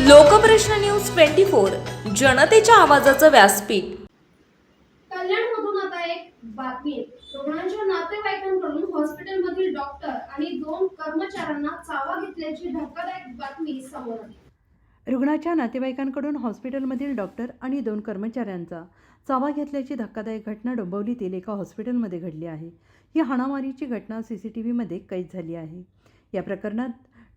Lokprashna news twenty four जनतेच्या आवाजाचं व्यासपीठ. कल्याणमधून आता एक बातमी. रुग्णांच्या नातेवाईकांकडून हॉस्पिटलमधील डॉक्टर आणि दोन कर्मचाऱ्यांना चावा घेतल्याची धक्कादायक बातमी समोर आली. रुग्णाच्या नातेवाईकांकडून हॉस्पिटलमधील डॉक्टर आणि दोन कर्मचाऱ्यांचा चावा घेतल्याची धक्कादायक घटना डोंबिवलीतील एका हॉस्पिटलमध्ये घडली आहे. ही हाणामारीची घटना सी सी टी व्हीमध्ये कैद झाली आहे. या प्रकरणात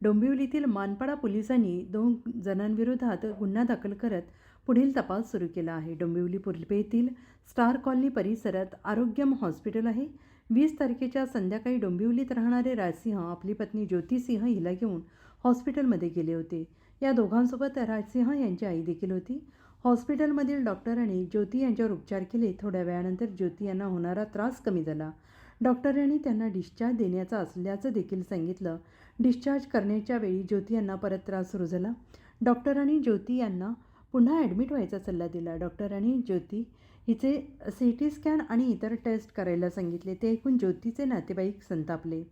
डोंबिवलीतील मानपाडा पोलिसांनी दोन जणांविरोधात गुन्हा दाखल करत पुढील तपास सुरू केला आहे. डोंबिवली पुलपेतील स्टार कॉलनी परिसरात आरोग्यम हॉस्पिटल आहे. वीस तारखेच्या संध्याकाळी डोंबिवलीत राहणारे राजसिंह आपली पत्नी ज्योतिसिंह हिला घेऊन हॉस्पिटलमध्ये गेले होते. या दोघांसोबत राजसिंह यांची आई देखील होती. हॉस्पिटलमधील डॉक्टरांनी ज्योती यांच्यावर उपचार केले. थोड्या वेळानंतर ज्योती यांना होणारा त्रास कमी झाला. डॉक्टरांनी त्यांना डिस्चार्ज देण्याचा असल्याचं देखील सांगितलं. डिस्चार्ज करण्याच्या वेळी ज्योती यांना परत त्रास सुरू झाला. डॉक्टरांनी ज्योती यांना पुन्हा ॲडमिट व्हायचा सल्ला दिला. डॉक्टरांनी ज्योती हिचे सी टी स्कॅन आणि इतर टेस्ट करायला सांगितले. ते ऐकून ज्योतीचे नातेवाईक संतापले.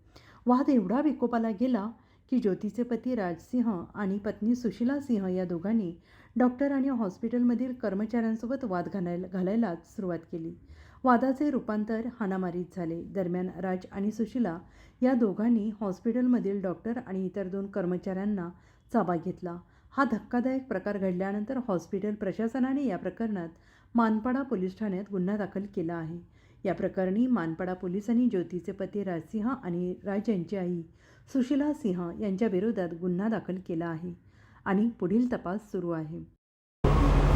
वाद एवढा विकोपाला गेला की ज्योतीचे पती राजसिंह आणि पत्नी सुशीला सिंह या दोघांनी डॉक्टर आणि हॉस्पिटलमधील कर्मचाऱ्यांसोबत वाद घालायला घालायला सुरुवात केली. वादाचे रूपांतर हाणामारीत झाले. दरम्यान राज आणि सुशिला या दोघांनी हॉस्पिटलमधील डॉक्टर आणि इतर दोन कर्मचाऱ्यांना चाबा घेतला. हा धक्कादायक प्रकार घडल्यानंतर हॉस्पिटल प्रशासनाने या प्रकरणात मानपाडा पोलीस ठाण्यात गुन्हा दाखल केला आहे. या प्रकरणी मानपाडा पोलिसांनी ज्योतीचे पती राजसिंह आणि राज यांची आई सुशिला सिंह यांच्याविरोधात गुन्हा दाखल केला आहे आणि पुढील तपास सुरू आहे.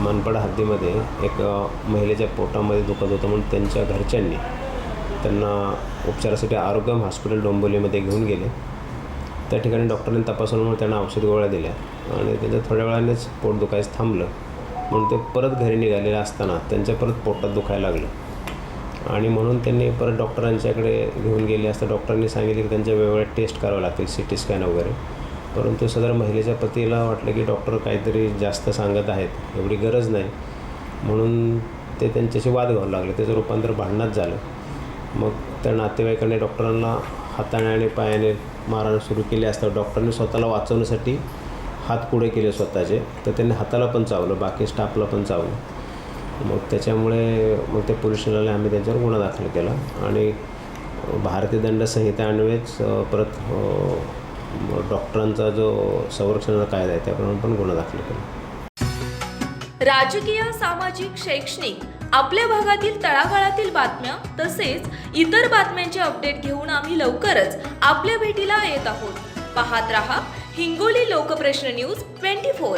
मानपाड हद्दीमध्ये एक महिलेच्या पोटामध्ये दुखत होतं म्हणून त्यांच्या घरच्यांनी त्यांना उपचारासाठी आरोग्यम हॉस्पिटल डोंबिवलीमध्ये घेऊन गेले. त्या ठिकाणी डॉक्टरांनी तपासल्यामुळे त्यांना औषध गोळ्या दिल्या आणि त्यांच्या थोड्या वेळानेच पोट दुखायचं थांबलं. म्हणून ते परत घरी निघालेले असताना त्यांच्या परत पोटात दुखायला लागलं. आणि म्हणून त्यांनी परत डॉक्टरांच्याकडे घेऊन गेले असता डॉक्टरांनी सांगितले की त्यांच्या वेगवेगळ्या टेस्ट करावं लागतील सी टी स्कॅन वगैरे. परंतु सदर महिलेच्या पतीला वाटलं की डॉक्टर काहीतरी जास्त सांगत आहेत एवढी गरज नाही. म्हणून ते त्यांच्याशी वाद घ्यावं लागले. त्याचं रूपांतर भांडणात झालं. मग त्या नातेवाईकांनी डॉक्टरांना हाताने आणि पायाने मारण सुरू केले असता डॉक्टरांनी स्वतःला वाचवण्यासाठी हात पुढे केले स्वतःचे. तर त्यांनी हाताला पण चावलं बाकी स्टाफला पण चावलं. मग त्याच्यामुळे मग ते पोलीस स्टेशनला आम्ही त्यांच्यावर गुन्हा दाखल केला. आणि भारतीय दंड संहिता अन्वयेच परत डॉक्टरांचा जो संरक्षणाचा कायदा आहे त्याप्रमाणे पण गुन्हा दाखल केला. राजकीय सामाजिक शैक्षणिक आपल्या भागातील तळागाळातील बातम्या तसेच इतर बातम्यांचे अपडेट घेऊन आम्ही लवकरच आपल्या भेटीला येत आहोत. पाहत रहा Hingoli Lokprashna news twenty four.